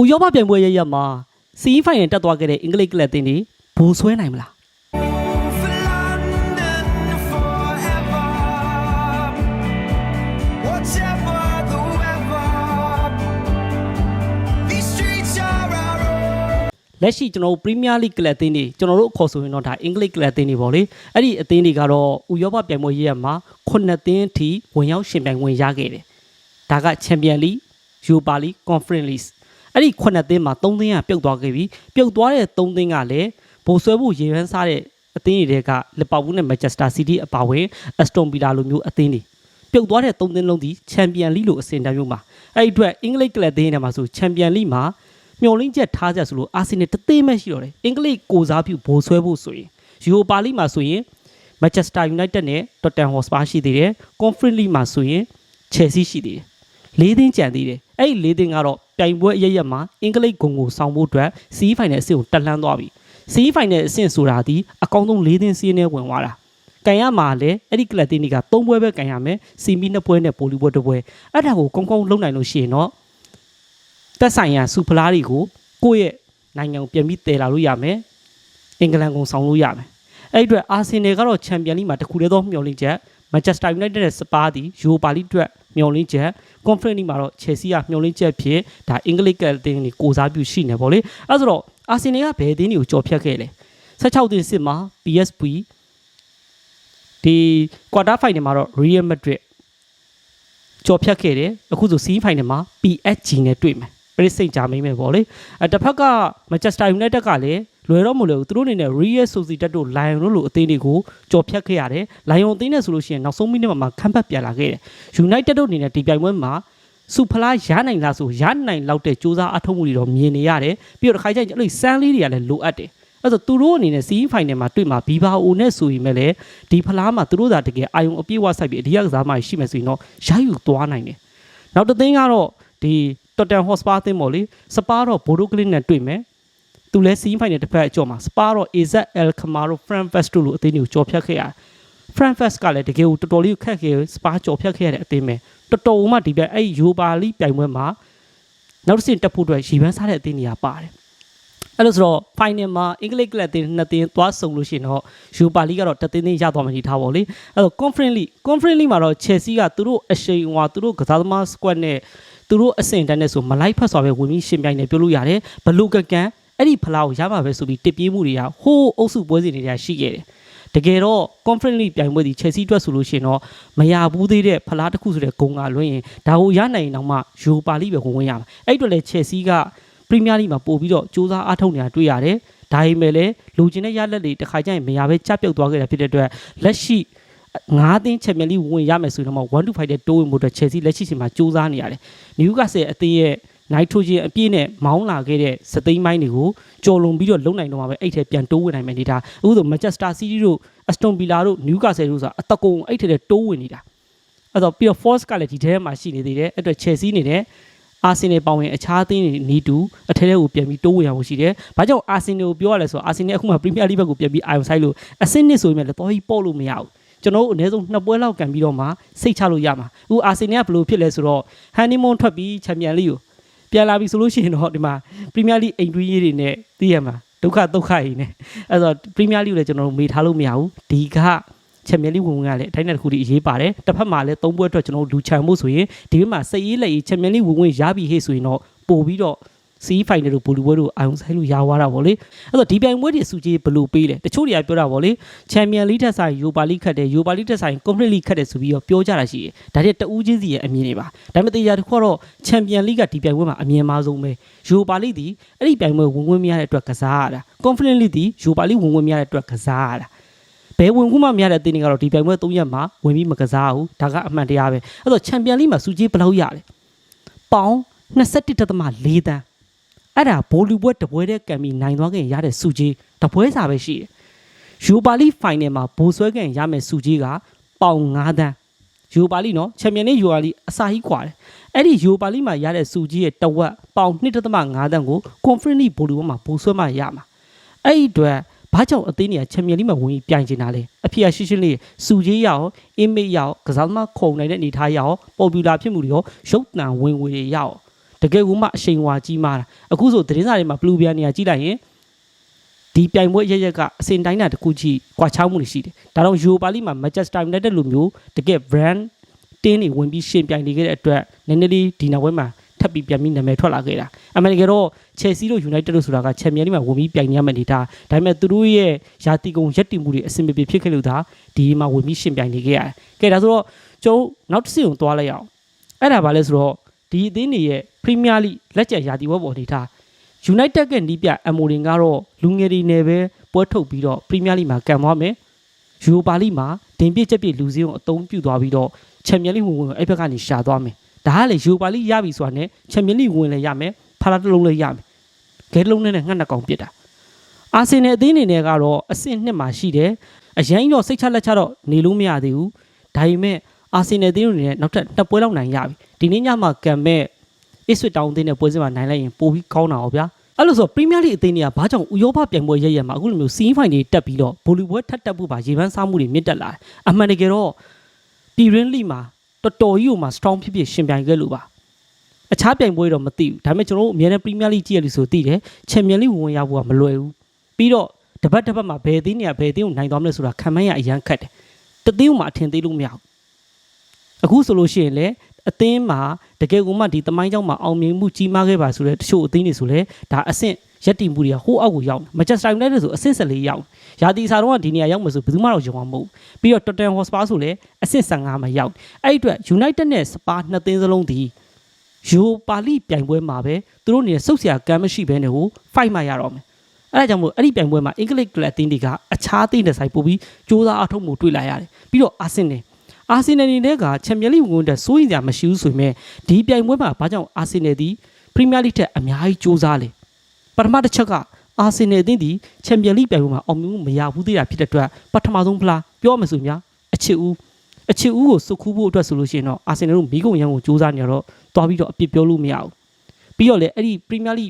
ဥရောပပြိုင်ပွဲရရမှာစီးဖိုင်နယ်တက်သွားခဲ့တဲ့အင်္ဂလိပ်ကလပ်တင်တွေဘူဆွဲနိုင်မလား For London forever. Whatever the weather, these streets are our own. လက်ရှိကျွန်တော်တို့ပရီးမီးယားလိကလပ်အသင်းတွေကျွန်တော်တို့အခေါ်ဆိုရင်တော့ဒါအင်္ဂလိပ်ကလပ်အသင်းတွေပေါ့လေအဲ့ဒီအသင်းတွေကတော့ဥရောပပြိုင်ပွဲရရမှာ9သင်းအထိဝင်ရောက်ရှင်ပြိုင်ဝင်ရခဲ့တယ်ဒါကချန်ပီယံလိယူ ပါလိကွန်ဖရင့်လိအဲ့ဒီ9သင်းမှာ3သင်းကပြုတ်သွားခဲ့ပြီပြုတ်သွားတဲ့3သင်းကလည်းဘိုးဆွဲဖို့ရေရန်စားတဲ့အသင်းတွေကလီဗာပူးနဲ့မန်ချက်စတာစီးတီးအပါဝင်အက်စတွန်ဗီလာလိုမျိုးအသင်းတွေပြုတ်သွားတဲ့3သင်းလုံးဒီချန်ပီယံလိလိုအဆင့်တန်းမျိုးမှာအဲ့ဒီအတွက်အင်္ဂလိပ်ကလပ်အသင်းတွေမှာဆိုချန်ပီယံလိမှာမျော်လင့်ချက်ထားကြဆိုလို့အာဆင်နယ်တသိမ်းပဲရှိတော့တယ်အင်္ဂလိပ်ကိုစားပြုဘိုးဆွဲဖို့ဆိုရင်ယူရိုပါလိမှာဆိုရင်မန်ချက်စတာယူနိုက်တက်နဲ့တော်တန်ဟော့စပါရှိသေးတယ်ကွန်ဖရင့်လိမှာဆိုရင်ချယ်ဆီရှိသေးတယ် လေးသင်းကြံသေးတယ်အဲ့ဒီလေးသင်းကတော့ပြိုင်ပွဲအရရက်မှာအင်္ဂလိပ်ဂုံကိုဆောင်ဖို့အတွက်စီးဖိုင်နယ်အဆင့်ကိုတက်လှမ်းသွားပြီစီးဖိုင်နယ်အဆင့်ဆိုတာဒီအကောင်းဆုံးလေးသင်းစီးနေဝင်သွားတာကန်ရမှာလည်းအဲ့ဒီကလပ်တင်းတွေက၃ပွဲပဲကန်ရမယ်စီမီနှစ်ပွဲနဲ့ပိုလီပွဲတစ်ပွဲအဲ့ဒါကိုကောင်းကောင်းလုပ်နိုင်လို့ရှိရင်တော့တက်ဆိုင်ရာစူဖလားတွေကိုကိုယ့်ရဲ့နိုင်ငံကိုပြန်ပြီးတည်လာလို့ရမယ်အင်္ဂလန်ကိုဆောင်လို့ရမယ်အဲ့ဒီအတွက်အာဆင်နယ်ကတော့ချန်ပီယံလိမှာတခုတည်းသောမျှော်လင့်ချက်မန်ချက်စတာယူနိုက်တက်နဲ့စပါးသည်ယူရိုပါလိအတွက်မျှော်လင့်ချက်ကွန်ဖရင့်လိမှာတော့ချယ်ဆီကမျှော်လင့်ချက်ဖြစ်ဒါအင်္ဂလိပ်ကတင်းတွေကိုစားပြုရှိနေပေါ့လေအဲ့ဆိုတော့အာဆင်နယ်ကဘယ်တင်းတွေကိုကြော်ဖြတ်ခဲ့လဲ16တင်းစစ်မှာ PSV ဒီကွာတာဖိုင်နယ်မှာတော့ Real Madrid ကြော်ဖြတ်ခဲ့တယ်အခုဆိုစီးဖိုင်နယ်မှာ PSG နဲ့တွေ့မယ်ပရိစိတ်ဂျာမိန်ပဲပေါ့လေအဲတစ်ဖက်ကမန်ချက်စတာယူနိုက်တက်ကလည်း လွယ်တော့မလွယ်ဘူးသူတို့အနေနဲ့ Real Sociedad တို့ Lion တို့လိုအသင်းတွေကိုကြော်ဖြတ်ခဲ့ရတယ် Lion အသင်းနဲ့ဆိုလို့ရှိရင်နောက်ဆုံးမိနစ်မှာခန့်ပတ်ပြန်လာခဲ့တယ် United တို့အနေနဲ့ဒီပြိုင်ပွဲမှာစုဖလားရနိုင်လားဆိုရနိုင်လောက်တဲ့စူးစမ်းအထောက်မှုတွေတော့မြင်နေရတယ်ပြီးတော့တစ်ခါကျရင်အဲ့လိုစမ်းလေးတွေကလည်းလိုအပ်တယ်အဲ့တော့သူတို့အနေနဲ့စီးဖိုင်နယ်မှာတွေ့မှာဘီဘာအိုနဲ့ဆိုရင်လည်းဒီဖလားမှာသူတို့သာတကယ်အာယုံအပြည့်အဝစိုက်ပြီးအဒီရကစားမှရှိမယ်ဆိုရင်တော့ရယူသွားနိုင်တယ်နောက်တစ်သင်းကတော့ဒီတော်တန်ဟော့စပါအသင်းပေါ့လေစပါတော့ဘိုဒိုကလစ်နဲ့တွေ့မယ် သူလည်းစီးဖိုင်နယ်တစ်ဖက်အကျော်မှာစပါတော့ AZ El Camaro Frankfurt တို့လိုအသင်းတွေကိုကြော်ဖြတ်ခဲ့ရတယ် Frankfurt ကလည်းတကယ်ကိုတော်တော်လေးခက်ခဲစပါကြော်ဖြတ်ခဲ့ရတဲ့အသင်းပဲတော်တော်မှဒီပြအဲ့ယူပါလိပြိုင်ပွဲမှာနောက်တစ်ဆင့်တက်ဖို့အတွက်ရည်ပန်းစားတဲ့အသင်းတွေကပါတယ်အဲ့လိုဆိုတော့ final မှာအင်္ဂလိပ်ကလပ်အသင်းနှစ်သင်းသွားဆုံလို့ရှိရင်တော့ယူပါလိကတော့တစ်သင်းသင်းရသွားမှနေထားပါလေအဲ့တော့ conference league conference league မှာတော့ Chelsea ကသူတို့အရှိန်အဝါသူတို့ကစားသမား squad နဲ့သူတို့အဆင့်တန်းနဲ့ဆိုမလိုက်ဖက်စွာပဲဝင်ပြီးရှင်ပြိုင်နေပြောလို့ရတယ်ဘလူကကန် အဲ့ဒီဖလားကိုရမှာပဲဆိုပြီးတစ်ပြေးမှုတွေကဟိုးအုပ်စုပွဲစဉ်တွေကရှိခဲ့တယ်တကယ်တော့ conference league ပြိုင်ပွဲဒီ Chelsea အတွက်ဆိုလို့ရှိရင်တော့မရဘူးသေးတဲ့ဖလားတစ်ခုဆိုတဲ့ဂုံကလွှင့်ရင်ဒါကိုရနိုင်ရင်တော့မှ Europa League ပဲဝင်ဝင်ရမှာအဲ့အတွက်လည်း Chelsea က Premier League မှာပို့ပြီးတော့စူးစမ်းအားထုတ်နေတာတွေ့ရတယ်ဒါပေမဲ့လည်းလူချင်းတဲ့ရလက်တွေတစ်ခါကျရင်မရပဲကြပြုတ်သွားခဲ့တာဖြစ်တဲ့အတွက်လက်ရှိငါးသင်း Champions League ဝင်ရမယ်ဆိုရင်တော့1 to 5တဲ့တိုးဝင်ဖို့အတွက် Chelsea လက်ရှိချိန်မှာစူးစမ်းနေရတယ် Newcastle အသင်းရဲ့ nitrogen အပြည့်နဲ့မောင်းလာခဲ့တဲ့စသိမ်းပိုင်းတွေကိုကြော်လွန်ပြီးတော့လုံနိုင်တော့မှာပဲအဲ့ထဲပြန်တိုးဝင်နိုင်မယ်နေတာအခုဆို Manchester City တို့ Aston Villa တို့ Newcastle တို့ဆိုတာအတကုံအဲ့ထဲထဲတိုးဝင်နေတာအဲ့တော့ပြီးတော့ Force ကလည်းဒီထဲမှာရှိနေသေးတယ်အဲ့တော့ Chelsea နေနဲ့အာဆင်နယ်ပေါဝင်အခြားအသင်းတွေနီးတူအထဲထဲကိုပြန်ပြီးတိုးဝင်ရဖို့ရှိတယ်။ဘာကြောင့်အာဆင်နယ်ကိုပြောရလဲဆိုတော့အာဆင်နယ်အခုမှပရီးမီးယားလိဘက်ကိုပြန်ပြီးအာရုံစိုက်လို့အဆင့်နှစ်ဆိုရင်လည်းတော်ကြီးပေါ့လို့မရဘူး။ကျွန်တော်တို့အနည်းဆုံးနှစ်ပွဲလောက်ကန်ပြီးတော့မှစိတ်ချလို့ရမှာ။အခုအာဆင်နယ်ကဘယ်လိုဖြစ်လဲဆိုတော့ဟန်နီမွန်ထွက်ပြီးချန်ပီယံလိကို ပြန်လာပြီဆိုလို့ရှိရင်တော့ဒီမှာပရီးမီးယားလိအိမ်တွင်းရေးတွေနဲ့သိရမှာဒုက္ခဒုက္ခကြီးနဲ့အဲ့တော့ပရီးမီးယားလိကိုလည်းကျွန်တော်တို့မေးထားလို့မရဘူး။ဒီကချန်ပီယံလိဝင်ဝင်ကလည်းအတိုင်းတစ်ခုတည်းအရေးပါတယ်။တစ်ဖက်မှာလည်းသုံးပွဲအတွက်ကျွန်တော်တို့လူချန်မှုဆိုရင်ဒီဘက်မှာစိတ်ရေးလက်ရေးချန်ပီယံလိဝင်ဝင်ရပြီဟေ့ဆိုရင်တော့ပို့ပြီးတော့ စီးဖိုင်နယ်တို့ဘူလူပွဲတို့အာယုံဆိုင်လို့ရသွားတာဗောလေအဲ့တော့ဒီပြိုင်ပွဲတွေစုကြည်ဘယ်လိုပေးလဲတချို့တွေကပြောတာဗောလေချန်ပီယံလိထက်ဆိုင်ယူပါလိခတ်တယ်ယူပါလိထက်ဆိုင်ကွန်ဖရင့်လိခတ်တယ်ဆိုပြီးတော့ပြောကြတာရှိတယ်ဒါတွေတအူးချင်းစီရဲ့အမြင်တွေပါဒါပေမဲ့တရားတစ်ခုကတော့ချန်ပီယံလိကဒီပြိုင်ပွဲမှာအမြင်မာဆုံးပဲယူပါလိဒီအဲ့ဒီပြိုင်ပွဲဝင်ဝင်မရတဲ့အတွက်ကစားရတာကွန်ဖရင့်လိဒီယူပါလိဝင်ဝင်မရတဲ့အတွက်ကစားရတာဘယ်ဝင်ခုမှမရတဲ့အသင်းတွေကတော့ဒီပြိုင်ပွဲ၃ရက်မှာဝင်ပြီးမကစားဘူးဒါကအမှန်တရားပဲအဲ့တော့ချန်ပီယံလိမှာစုကြည်ဘယ်လောက်ရလဲပေါင်21.4တန်း အဲ့ဒါဘိုလူပွဲတပွဲတဲ့ကံပြီးနိုင်သွားခင်ရတဲ့စုကြီးတပွဲစာပဲရှိတယ်ယူပါလီဖိုင်နယ်မှာဘိုဆွဲခင်ရမယ်စုကြီးကပေါင်9သန်းယူပါလီနော်ချန်ပီယံလိယူပါလီအစာကြီးခွာတယ်အဲ့ဒီယူပါလီမှာရတဲ့စုကြီးရဲ့တဝက်ပေါင်1.5သန်းကို conference ဘိုလူပွဲမှာဘိုဆွဲမှရမှာအဲ့ဒီအတွက်ဘာကြောင့်အသေးနေရချန်ပီယံလိမှာဝင်ပြီးပြိုင်ချင်တာလဲအဖေကရှင်းရှင်းလေးစုကြီးရအောင် image ရအောင်ကစားသမားခုံနိုင်တဲ့အနေထားရအောင်ပေါ်ပူလာဖြစ်မှုတွေရောရုပ်တံဝင်ငွေတွေရအောင် တကယ်ကိုမှအရှိန်ဝါကြီးမားတာအခုဆိုသတင်းစာတွေမှာဘလူးပြန်နေရကြီးလိုက်ရင်ဒီပြိုင်ပွဲရရက်ကအစင်တိုင်းတာတစ်ခုကြီးကွာခြားမှုတွေရှိတယ်ဒါတော့ယူပါလိမှာ Manchester United လိုမျိုးတကယ် brand တင်းနေဝင်ပြီးရှင်ပြိုင်နေခဲ့တဲ့အတွက်နည်းနည်းလေးဒီနောက်ပွဲမှာထပ်ပြီးပြန်ပြီးနာမည်ထွက်လာခဲ့တာအမေရိကန်တော့ Chelsea တို့ United တို့ဆိုတာကချန်ပီယံလိမှာဝင်ပြီးပြိုင်နေရမယ့်နေတာဒါပေမဲ့သူတို့ရဲ့ယာတီကုံရက်တီမှုတွေအဆင်မပြေဖြစ်ခဲ့လို့ဒါဒီမှာဝင်ပြီးရှင်ပြိုင်နေခဲ့ရတယ်ကဲဒါဆိုတော့ကျွန်တော်နောက်တစ်စီကိုသွားလိုက်အောင်အဲ့ဒါဘာလဲဆိုတော့ ဒီအသင်းတွေရဲ့ Premier League လက်ကျန်ယာတီဝက်ပေါ်နေတာ United ကနီးပြအမိုရင်ကတော့လူငယ်တွေနဲ့ပဲပွဲထုတ်ပြီးတော့ Premier League မှာကန်သွားမယ်ယူရိုပါလိမှာဒင်ပြစ်ချက်ပြစ်လူစည်းကိုအသုံးပြုသွားပြီးတော့ချန်ပီယံလိဝင်ဝင်အဲ့ဘက်ကနေရှာသွားမယ်ဒါကလေယူရိုပါလိရပြီဆိုတာနဲ့ချန်ပီယံလိဝင်လည်းရမယ်ဖာလာတစ်လုံးလည်းရမယ်ဂဲတစ်လုံးနဲ့ငှက်နှစ်ကောင်ပြစ်တာအာဆင်နယ်အသင်းအနေနဲ့ကတော့အဆင့်နှစ်မှာရှိတယ်အရင်တော့စိတ်ချလက်ချတော့နေလို့မရသေးဘူးဒါပေမဲ့ အာဆင်နယ်အသင်းအနေနဲ့နောက်ထပ်နှစ်ပွဲလောက်နိုင်ရပြီဒီနေ့ညမှာကန်မဲ့အစ်ဆွစ်တောင်းအသင်းနဲ့ပွဲစဉ်မှာနိုင်လိုက်ရင်ပိုပြီးကောင်းတာ哦ဗျာအဲ့လိုဆိုပရီးမီးယားလိအသင်းတွေကဘာကြောင့်ဥရောပပြိုင်ပွဲရရမှာအခုလိုမျိုးစီးဖိုင်တွေတက်ပြီးတော့ဗိုလ်လူပွဲထပ်တက်ဖို့ပါရေပန်းစားမှုတွေမြင့်တက်လာတယ်အမှန်တကယ်တော့ပြည်ရင်းလိမှာတော်တော်ကြီးဟိုမှာ strong ဖြစ်ဖြစ်ရှင်ပြိုင်ခဲ့လို့ပါအခြားပြိုင်ပွဲတော့မသိဘူးဒါပေမဲ့ကျွန်တော်တို့အများနဲ့ပရီးမီးယားလိကြည့်ရလို့ဆိုသိတယ်ချန်ပီယံလိဝင်ရဖို့ကမလွယ်ဘူးပြီးတော့တပတ်တစ်ပတ်မှာဘယ်အသင်းတွေကဘယ်အသင်းကိုနိုင်သွားမလဲဆိုတာခံမှန်းရအရန်ခက်တယ်တသင်းကမှအထင်သေးလို့မရဘူး အခုဆိုလို့ရှိရင်လေအသင်းမှာတကယ်ကိုမှဒီတမိုင်းကြောင့်မှအောင်မြင်မှုကြီးမားခဲ့ပါဆိုတဲ့တချို့အသင်းတွေဆိုလဲဒါအဆင့်ရက်တီမှုတွေကဟိုးအောက်ကိုရောက်မန်ချက်စတာယူနိုက်တက်ဆိုအဆင့်14ရောက်ရာသီစာတော့ကဒီနေရာရောက်မှဆိုဘယ်သူမှတော့ယုံမှာမဟုတ်ဘူးပြီးတော့တော်တန်ဟော့စပါဆိုလဲအဆင့်15မှာရောက်အဲ့ဒီအတွက် United နဲ့ Spa နှစ်သင်းစလုံးဒီယူပါလိပြိုင်ပွဲမှာပဲသူတို့နေစုပ်ဆရာကမ်းမရှိဘဲနဲ့ဟို fight မှရတော့မယ်အဲ့ဒါကြောင့်မို့အဲ့ဒီပြိုင်ပွဲမှာအင်္ဂလိပ်ကလပ်အသင်းတွေကအခြားအသင်းတွေဆိုင်ပို့ပြီးစူးစမ်းအထောက်မှုတွေ့လာရတယ်ပြီးတော့အာဆင်နယ် အာဆင်နယ်အနေနဲ့ကချန်ပီယံလိဝင်တဲ့စိုးရင်စရာမရှိဘူးဆိုပေမဲ့ဒီပြိုင်ပွဲမှာဘာကြောင့်အာဆင်နယ်ဒီပရီးမီးယားလိထက်အများကြီးစူးစမ်းလေပထမတစ်ချက်ကအာဆင်နယ်အသင်းဒီချန်ပီယံလိပြိုင်ပွဲမှာအောင်မြင်မှုမရဘူးသေးတာဖြစ်တဲ့အတွက်ပထမဆုံးဖလားပြောမှဆိုများအချစ်ဦးအချစ်ဦးကိုစုခူးဖို့အတွက်ဆိုလို့ရှိရင်တော့အာဆင်နယ်တို့မိကုံရန်ကိုစူးစမ်းနေတော့တွားပြီးတော့အပြစ်ပြောလို့မရဘူးပြီးတော့လေအဲ့ဒီပရီးမီးယားလိ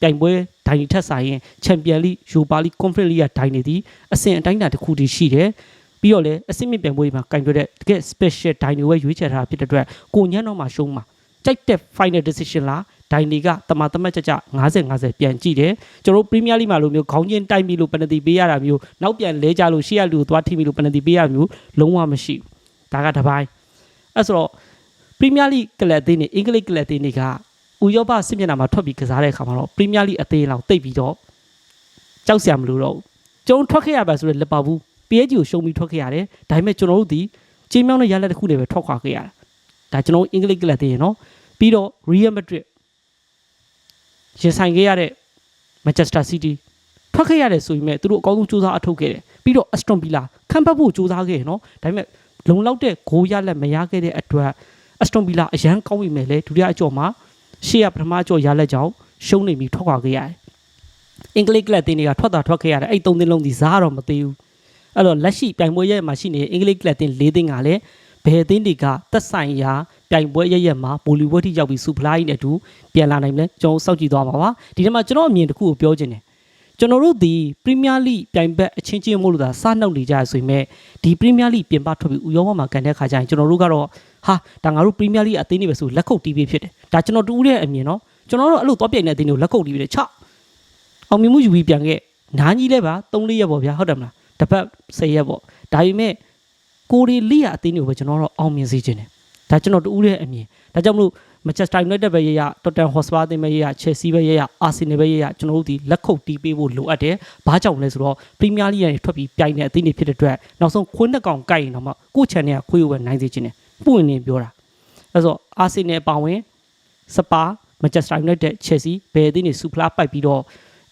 ပြိုင်ပွဲဒိုင်တွေထက်ဆိုင်ရင်ချန်ပီယံလိယူပါလိကွန်ဖရင့်လိကဒိုင်တွေဒီအဆင့်အတိုင်းအတာတစ်ခုတည်းရှိတယ် ပြီးတော့လည်းအစစ်မြင့်ပြိုင်ပွဲတွေမှာကင်တွဲတဲ့တကယ် special ဒိုင်တွေပဲရွေးချယ်ထားတာဖြစ်တဲ့အတွက်ကိုညံ့တော့မှရှုံးမှာကြိုက်တဲ့ final decision လားဒိုင်တွေကတမတမတ်ကြကြ90 90ပြန်ကြည့်တယ်ကျွန်တော်တို့ Premier League မှာလိုမျိုးခေါင်းချင်းတိုက်ပြီးလို့ပနတီပေးရတာမျိုးနောက်ပြန်လဲကြလို့ရှေ့ရလူကိုသွားထိပြီးလို့ပနတီပေးရမျိုးလုံးဝမရှိဘူးဒါကတစ်ပိုင်းအဲ့ဆိုတော့ Premier League ကလပ်အသင်းတွေအင်္ဂလိပ်ကလပ်အသင်းတွေကဥရောပစစ်မျက်နှာမှာထွက်ပြီးကစားတဲ့အခါမှာတော့ Premier League အသင်းလောက်တိတ်ပြီးတော့ကြောက်စရာမလိုတော့ဘူးကျွန်တော်ထွက်ခဲ့ရပါဆိုတော့လက်ပါဘူး PSG ကိုရှုံးပြီးထွက်ခဲ့ရတယ်ဒါပေမဲ့ကျွန်တော်တို့ဒီကြေးမြောင်းတဲ့ရလက်တစ်ခုတွေပဲထွက်ခွာခဲ့ရတယ်ဒါကျွန်တော်တို့အင်္ဂလိပ်ကလပ်သေးရနော်ပြီးတော့ Real Madrid ရင်ဆိုင်ခဲ့ရတဲ့ Manchester City ထွက်ခဲ့ရတယ်ဆိုပေမဲ့သူတို့အကောင်းဆုံးစူးစမ်းအထုတ်ခဲ့တယ်ပြီးတော့ Aston Villa ခံပတ်ဖို့စူးစမ်းခဲ့ရနော်ဒါပေမဲ့လုံလောက်တဲ့ဂိုးရလက်မရခဲ့တဲ့အတွက် Aston Villa အရန်ကောင်းပြီမဲ့လေဒုတိယအကြော်မှာရှေ့ကပထမအကြော်ရလက်ကြောင့်ရှုံးနေပြီးထွက်ခွာခဲ့ရတယ်အင်္ဂလိပ်ကလပ်တင်းတွေကထွက်တာထွက်ခဲ့ရတယ်အဲ့သုံးသင်းလုံးဒီစားတော့မသေးဘူး အဲ့တော့လက်ရှိပြိုင်ပွဲရက်မှာရှိနေတဲ့အင်္ဂလိပ်ကလပ်တင်၄သင်းကလည်းဘယ်အသင်းတွေကသက်ဆိုင်ရာပြိုင်ပွဲရက်ရက်မှာဘိုလီဝက်ထိရောက်ပြီးစူဖလားကြီးနဲ့အတူပြန်လာနိုင်မလဲကျွန်တော်စောင့်ကြည့်သွားပါပါဒီထဲမှာကျွန်တော်အမြင်တစ်ခုကိုပြောချင်တယ်ကျွန်တော်တို့ဒီပရီးမီးယားလိပြိုင်ဘက်အချင်းချင်းမို့လို့သာစနှုတ်နေကြရဆိုရင်မဲ့ဒီပရီးမီးယားလိပြင်ပထွက်ပြီးဥရောပမှာကန်တဲ့ခါကျရင်ကျွန်တော်တို့ကတော့ဟာဒါငါတို့ပရီးမီးယားလိအသင်းတွေပဲဆိုလက်ခုပ်တီးပေးဖြစ်တယ်ဒါကျွန်တော်တူးတဲ့အမြင်နော်ကျွန်တော်တို့အဲ့လိုသွားပြိုင်တဲ့အသင်းတွေကိုလက်ခုပ်တီးပေးတယ်ချအောင်မြင်မှုယူပြီးပြန်ခဲ့နားကြီးလဲပါ3-4ရက်ပေါ့ဗျာဟုတ်တယ်မလား တစ်ပတ်10ရက်ပေါ့ဒါပေမဲ့ကိုရီလိယာအသင်းတွေကိုပဲကျွန်တော်တို့အောင်မြင်စေချင်တယ်ဒါကျွန်တော်တူးတဲ့အမြင်ဒါကြောင့်မလို့မန်ချက်စတာယူနိုက်တက်ပဲရရတော်တန်ဟော့စပါအသင်းပဲရရချယ်ဆီပဲရရအာဆင်နယ်ပဲရရကျွန်တော်တို့ဒီလက်ခုပ်တီးပေးဖို့လိုအပ်တယ်ဘာကြောင့်လဲဆိုတော့ပရီးမီးယားလိဂ်ကနေထွက်ပြီးပြိုင်တဲ့အသင်းတွေဖြစ်တဲ့အတွက်နောက်ဆုံးခွင်းနှစ်ကောင်ကိုက်ရင်တော့မှကိုယ့် channel ကခွေးကိုပဲနိုင်စေချင်တယ်ပွင့်နေပြောတာအဲဆိုအာဆင်နယ်ပါဝင်စပါမန်ချက်စတာယူနိုက်တက်ချယ်ဆီဘယ်အသင်းတွေစူဖလားပိုက်ပြီးတော့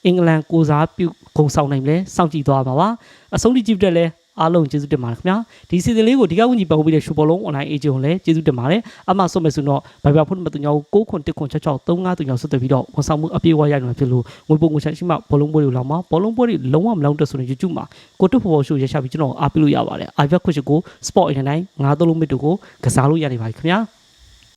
အင်္ဂလန်ကိုစားပြုဂုံဆောင်နိုင်မလဲစောင့်ကြည့်သွားပါပါအဆုံးထိကြည့်တဲ့လဲအားလုံးကျေးဇူးတင်ပါတယ်ခင်ဗျာဒီစီစဉ်လေးကိုဒီကဝန်ကြီးပတ်ဖို့ပြီးတဲ့ရှူဘောလုံး online agent ကိုလည်းကျေးဇူးတင်ပါတယ်အမှဆုံးမဲ့ဆိုတော့ဘိုင်ဘာဖုန်းမတူညာကို9ခွန်1ခွန်6 6 3 5တူညာဆက်သွယ်ပြီးတော့ဝန်ဆောင်မှုအပြည့်အဝရနိုင်မှာဖြစ်လို့ငွေပုံငွေချရှိမှဘောလုံးပွဲတွေလောက်မှာဘောလုံးပွဲတွေလုံးဝမလောက်တဲ့ဆိုရင် YouTube မှာကိုတုဖော်ဖော်ရှိုးရရှာပြီးကျွန်တော်အားပေးလို့ရပါတယ် iPad ခွင့်ရှိကို Sport 89 9သုံးလုံးမစ်တို့ကိုကစားလို့ရနေပါပြီခင်ဗျာ